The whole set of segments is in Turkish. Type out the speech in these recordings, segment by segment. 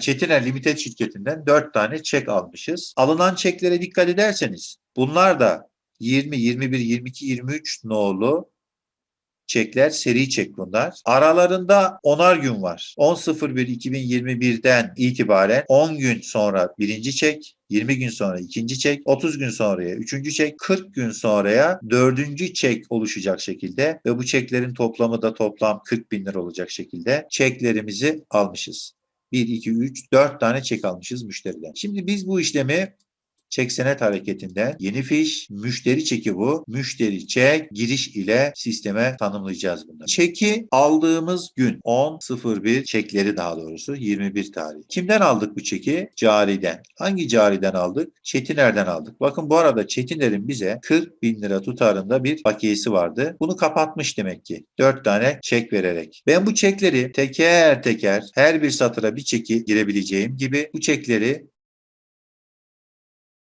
Çetiner Limited şirketinden 4 tane çek almışız. Alınan çeklere dikkat ederseniz bunlar da 20, 21, 22, 23 nolu çekler seri çek bunlar. Aralarında 10'ar gün var. 10.01.2021'den itibaren 10 gün sonra birinci çek, 20 gün sonra ikinci çek, 30 gün sonraya üçüncü çek, 40 gün sonraya dördüncü çek oluşacak şekilde ve bu çeklerin toplamı da toplam 40 bin lira olacak şekilde çeklerimizi almışız. 1, 2, 3, 4 tane çek almışız müşteriden. Şimdi biz bu işlemi çek senet hareketinden yeni fiş, müşteri çeki bu. Müşteri çek giriş ile sisteme tanımlayacağız bunları. Çeki aldığımız gün 10.01 çekleri daha doğrusu 21 tarih. Kimden aldık bu çeki? Cariden. Hangi cariden aldık? Çetiner'den aldık. Bakın bu arada Çetiner'in bize 40 bin lira tutarında bir bakiyesi vardı. Bunu kapatmış demek ki. 4 tane çek vererek. Ben bu çekleri teker teker her bir satıra bir çeki girebileceğim gibi bu çekleri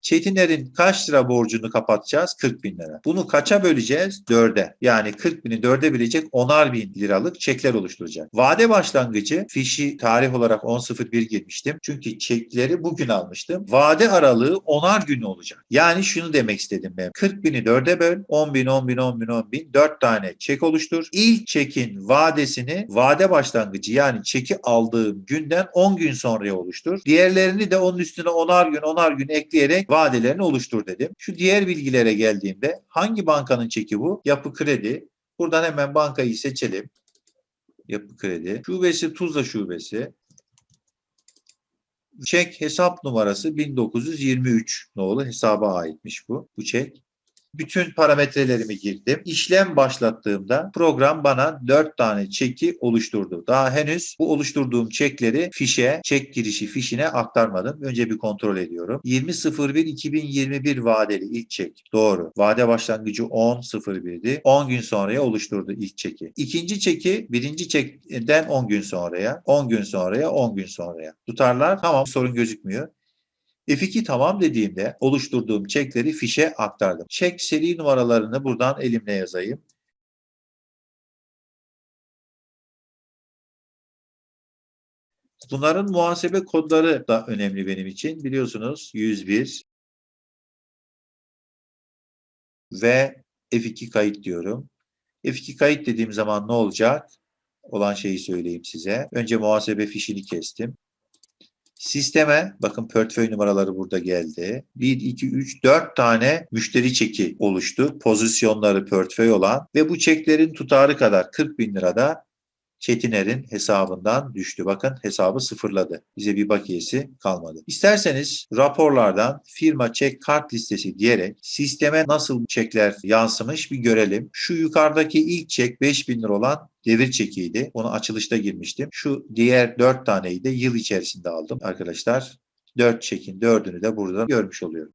Çetinler'in kaç lira borcunu kapatacağız? 40 bin lira. Bunu kaça böleceğiz? 4'e. Yani 40 bini 4'e bölecek 10'ar bin liralık çekler oluşturacak. Vade başlangıcı fişi tarih olarak 10.01 girmiştim. Çünkü çekleri bugün almıştım. Vade aralığı 10'ar gün olacak. Yani şunu demek istedim ben. 40 bini 4'e böl. 10 bin, 10 bin, 10 bin, 10 bin. 4 tane çek oluştur. İlk çekin vadesini vade başlangıcı yani çeki aldığım günden 10 gün sonraya oluştur. Diğerlerini de onun üstüne 10'ar gün, 10'ar gün ekleyerek vadelerini oluştur dedim. Şu diğer bilgilere geldiğimde hangi bankanın çeki bu? Yapı Kredi. Buradan hemen bankayı seçelim. Yapı Kredi. Şubesi Tuzla Şubesi. Çek hesap numarası 1923 nolu hesaba aitmiş bu. Bu çek. Bütün parametrelerimi girdim. İşlem başlattığımda program bana 4 tane çeki oluşturdu. Daha henüz bu oluşturduğum çekleri fişe, çek girişi fişine aktarmadım. Önce bir kontrol ediyorum. 20.01.2021 vadeli ilk çek. Doğru. Vade başlangıcı 10.01'di. 10 gün sonraya oluşturdu ilk çeki. İkinci çeki birinci çekten 10 gün sonraya, 10 gün sonraya, 10 gün sonraya. Tutarlar tamam sorun gözükmüyor. F2 tamam dediğimde oluşturduğum çekleri fişe aktardım. Çek seri numaralarını buradan elimle yazayım. Bunların muhasebe kodları da önemli benim için. Biliyorsunuz 101 ve F2 kayıt diyorum. F2 kayıt dediğim zaman ne olacak? Olan şeyi söyleyeyim size. Önce muhasebe fişini kestim. Sisteme bakın portföy numaraları burada geldi. 1, 2, 3, 4 tane müşteri çeki oluştu. Pozisyonları portföy olan ve bu çeklerin tutarı kadar 40 bin lirada Çetiner'in hesabından düştü. Bakın hesabı sıfırladı. Bize bir bakiyesi kalmadı. İsterseniz raporlardan firma çek kart listesi diyerek sisteme nasıl çekler yansımış bir görelim. Şu yukarıdaki ilk çek 5000 lira olan devir çekiydi. Onu açılışta girmiştim. Şu diğer 4 taneyi de yıl içerisinde aldım arkadaşlar. 4 çekin 4'ünü de burada görmüş oluyorum.